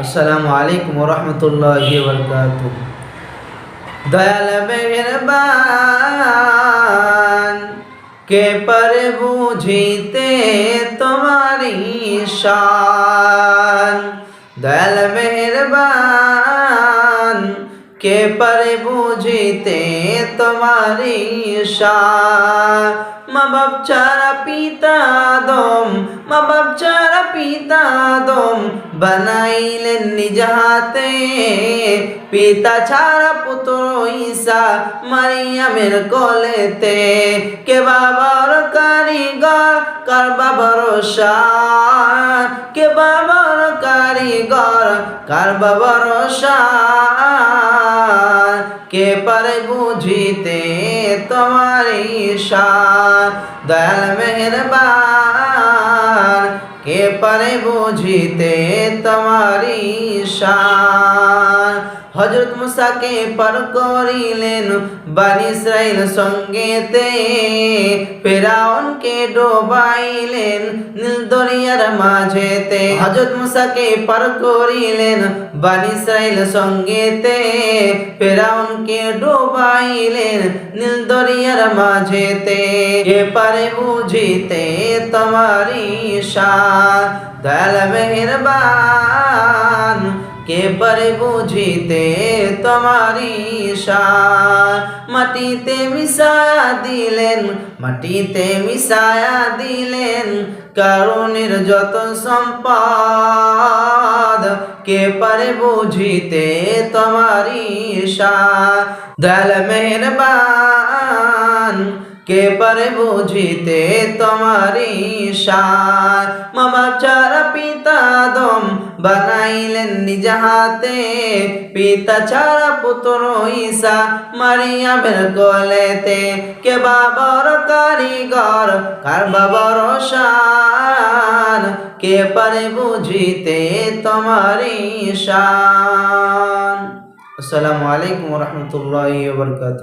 আসসালামু আলাইকুম রহমতুল্লাহ বরকাত দয়াল মেহরবান কে পর বুঝিতে তোমারি শান দয়াল মেহরবান কে পর বুঝিতে তোমারি শান মা বাপ ছাড়া পিতা দম মা বাপ ছাড়া পিতা দম বানাইলেন নিজ হাতে। পিতা ছাড়া পুত্র ঈসা মারিয়ামের কোলেতে। কে বাবার কারিগর, কার বাবার শান কে বাবার কারিগর, কার বাবার শান কে পারে বুঝিতে তোমার ঈশান দয়াল মেহরবান কে পারে বুঝিতে তোমার ঈশান হজরত মুসাকে পার করিলেন। বানি ইসরাইল সঙ্গেতে ফেরাউনকে ডোবাইলেন নীল দরিয়ার মাঝেতে। হজরত মুসাকে পার করিলেন বানি ইসরাইল সঙ্গেতে ফেরাউনকে ডোবাইলেন নীল দরিয়ার মাঝেতে। কে পারে বুঝিতে তোমারি শান দয়াল মেহরবান। পারে বুঝিতে তোমারি মাটিতে মিশায়া দিলেন, মাটিতে মিশায়া দিলেন কারণের যত সম্পদ। কে পারে বুঝিতে তোমারি দয়াল মেহরবান, কে পারে বুঝিতে তোমারি শান মামা চারা পিতা বানাইলেন নিজ হাতে, পিতা ছাড়া পুত্র ঈসা মারিয়ামের কোলেতে কে বাবার কারিগর, কার বাবার শান? কে পারে বুঝিতে তোমারি শান? আসসালামু আলাইকুম রহমতুল্লাহ বরকাত